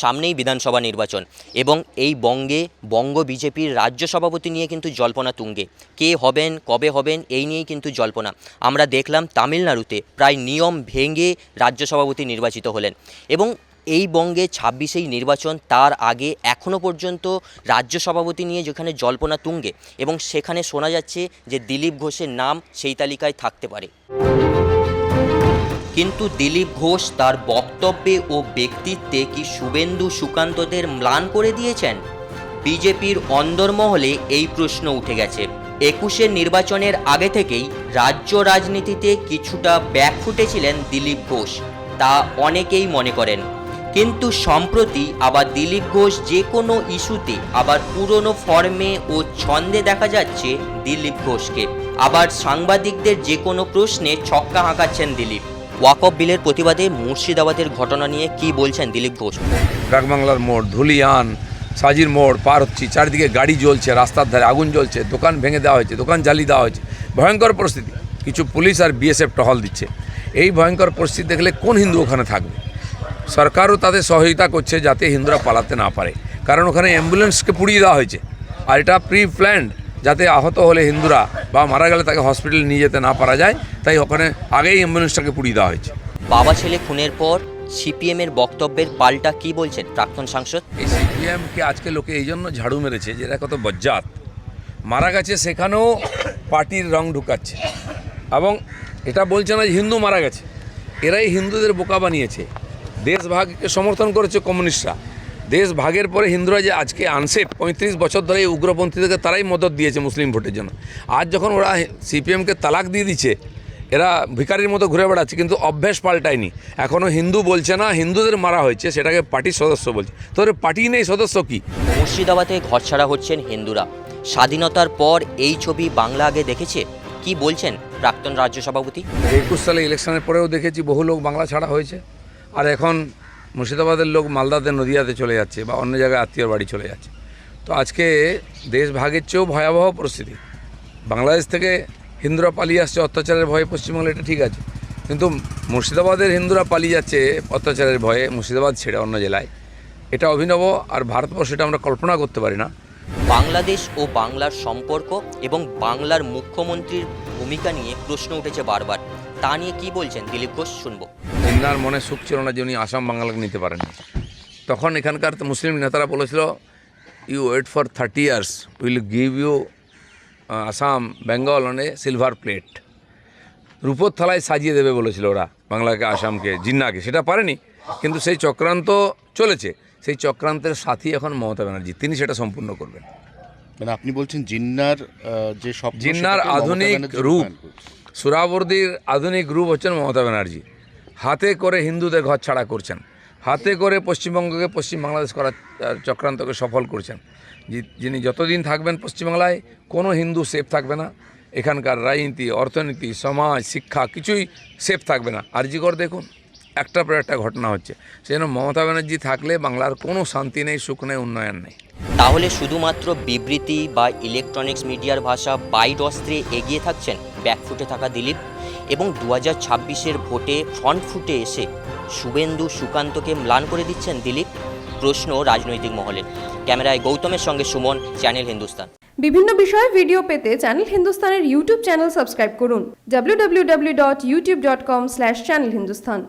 সামনেই বিধানসভা নির্বাচন এবং এই বঙ্গে, বঙ্গ বিজেপির রাজ্য সভাপতি নিয়ে কিন্তু জল্পনা তুঙ্গে। কে হবেন, কবে হবেন, এই নিয়েই কিন্তু জল্পনা। আমরা দেখলাম তামিলনাড়ুতে প্রায় নিয়ম ভেঙে রাজ্য সভাপতি নির্বাচিত হলেন এবং এই বঙ্গে ছাব্বিশেই নির্বাচন তার আগে এখনও পর্যন্ত রাজ্য সভাপতি নিয়ে যেখানে জল্পনা তুঙ্গে এবং সেখানে শোনা যাচ্ছে যে দিলীপ ঘোষের নাম সেই তালিকায় থাকতে পারে। কিন্তু দিলীপ ঘোষ তার বক্তব্যে ও ব্যক্তিত্বে কি শুভেন্দু সুকান্তদের ম্লান করে দিয়েছেন? বিজেপির অন্দরমহলে এই প্রশ্ন উঠে গেছে। একুশের নির্বাচনের আগে থেকেই রাজ্য রাজনীতিতে কিছুটা ব্যাক ফুটেছিলেন দিলীপ ঘোষ, তা অনেকেই মনে করেন। কিন্তু সম্প্রতি আবার দিলীপ ঘোষ যে কোনো ইস্যুতে আবার পুরনো ফর্মে ও ছন্দে দেখা যাচ্ছে দিলীপ ঘোষকে। আবার সাংবাদিকদের যে কোনো প্রশ্নে ছক্কা হাঁকাচ্ছেন দিলীপ। ওয়াকফ বিলের প্রতিবাদে মুর্শিদাবাদের ঘটনা নিয়ে কি বলছেন দিলীপ ঘোষ? ডাকবাংলার মোড়, ধুলিয়ান, সাজির মোড়, পার হচ্ছি, চারিদিকে গাড়ি জ্বলছে, রাস্তার ধারে আগুন জ্বলছে, দোকান ভেঙে দেওয়া হয়েছে, দোকান জ্বালিয়ে দেওয়া হয়েছে। ভয়ঙ্কর পরিস্থিতি। কিছু পুলিশ আর বিএসএফ টহল দিচ্ছে। এই ভয়ঙ্কর পরিস্থিতি দেখলে কোন হিন্দু ওখানে থাকবে? সরকারও তাদের সহযোগিতা করছে যাতে হিন্দুরা পালাতে না পারে। কারণ ওখানে অ্যাম্বুলেন্সকে পুড়িয়ে দেওয়া হয়েছে। আর এটা প্রি প্ল্যান্ড যাতে আহত হলে হিন্দুরা বা মারা গেলে তাকে হসপিটালে নিয়ে যেতে না পারা যায় তাই ওখানে আগেই অ্যাম্বুলেন্সটাকে পুড়িয়ে দেওয়া হয়েছে। বাবা ছেলে খুনের পর সিপিএমের বক্তব্যের পাল্টা কি বলছেন প্রাক্তন সাংসদ? এই সিপিএমকে আজকে লোকে এই জন্য ঝাড়ু মেরেছে যে এরা কত বজ্জাত। মারা গেছে সেখানেও পার্টির রং ঢুকাচ্ছে। এবং এটা বলছে না যে হিন্দু মারা গেছে। এরাই হিন্দুদের বোকা বানিয়েছে। দেশভাগকে সমর্থন করেছে কমিউনিস্টরা। দেশ ভাগের পরে হিন্দুরা যে আজকে আনসেফ পঁয়ত্রিশ বছর ধরে এই উগ্রপন্থীদেরকে তারাই মদত দিয়েছে মুসলিম ভোটের জন্য। আজ যখন ওরা সিপিএমকে তালাক দিয়ে দিচ্ছে এরা ভিকারির মতো ঘুরে বেড়াচ্ছে কিন্তু অভ্যেস পাল্টায়নি। এখনও হিন্দু বলছে না হিন্দুদের মারা হয়েছে সেটাকে পার্টির সদস্য বলছে। তোদের পার্টি নেই সদস্য কি? মুর্শিদাবাদে ঘর ছাড়া হচ্ছেন হিন্দুরা। স্বাধীনতার পর এই ছবি বাংলা আগে দেখেছে? কি বলছেন প্রাক্তন রাজ্য সভাপতি? একুশ সালে ইলেকশনের পরেও দেখেছি বহু লোক বাংলা ছাড়া হয়েছে। আর এখন মুর্শিদাবাদের লোক মালদাতে নদিয়াতে চলে যাচ্ছে বা অন্য জায়গায় আত্মীয়র বাড়ি চলে যাচ্ছে। তো আজকে দেশ ভাগের চেয়েও ভয়াবহ পরিস্থিতি। বাংলাদেশ থেকে হিন্দুরা পালিয়ে আসছে, অত্যাচারের ভয়ে পশ্চিমবাংলা এটা ঠিক আছে। কিন্তু মুর্শিদাবাদের হিন্দুরা পালিয়ে যাচ্ছে অত্যাচারের ভয়ে মুর্শিদাবাদ ছেড়ে অন্য জেলায়। এটা অভিনব আর ভারতবর্ষ এটা আমরা কল্পনা করতে পারি না। বাংলাদেশ ও বাংলার সম্পর্ক এবং বাংলার মুখ্যমন্ত্রীর ভূমিকা নিয়ে প্রশ্ন উঠেছে বারবার। তা নিয়ে কি বলছেন দিলীপ ঘোষ শুনব। জিন্নার মনে সুখ ছিল না যে উনি আসাম বাংলাকে নিতে পারেন। তখন এখানকার মুসলিম নেতারা বলেছিল you wait for thirty years will give you Assam Bengal on a silver plate রূপোর থালায় সাজিয়ে দেবে বলেছিল ওরা বাংলাকে আসামকে জিন্নাকে। সেটা পারেনি কিন্তু সেই চক্রান্ত চলেছে। সেই চক্রান্তের সাথী এখন মমতা ব্যানার্জি তিনি সেটা সম্পূর্ণ করবেন। মানে আপনি বলছেন জিন্নার যে সব জিন্নার আধুনিক রূপ সুরাবর্দির আধুনিক রূপ হচ্ছেন মমতা ব্যানার্জি। হাতে করে হিন্দুদের ঘর ছাড়া করছেন। হাতে করে পশ্চিমবঙ্গকে পশ্চিম বাংলাদেশ করার চক্রান্তকে সফল করছেন। যিনি যতদিন থাকবেন পশ্চিমবাংলায়, কোনো হিন্দু সেফ থাকবে না। এখানকার রাজনীতি, অর্থনীতি, সমাজ, শিক্ষা, কিছুই সেফ থাকবে না। আরজিকর দেখুন, একটার পর একটা ঘটনা হচ্ছে। সেজন্য মমতা ব্যানার্জি থাকলে বাংলার কোনো শান্তি নেই, সুখ নেই, উন্নয়ন নেই। তাহলে শুধুমাত্র বিবৃতি বা ইলেকট্রনিক্স মিডিয়ার ভাষা বাইড অস্ত্রে এগিয়ে থাকছেন? ব্যাকফুটে থাকা দিলীপ? এবং দু হাজার ছাব্বিশের ভোটে ফ্রন্ট ফুটে এসে শুভেন্দু সুকান্তকে ম্লান করে দিচ্ছেন দিলীপ। প্রশ্ন রাজনৈতিক মহলে। ক্যামেরায় গৌতমের সঙ্গে সুমন, চ্যানেল হিন্দুস্তান। বিভিন্ন বিষয়ে ভিডিও পেতে চ্যানেল হিন্দুস্তানের ইউটিউব চ্যানেল সাবস্ক্রাইব করুন। www.youtube.com/channelhindustan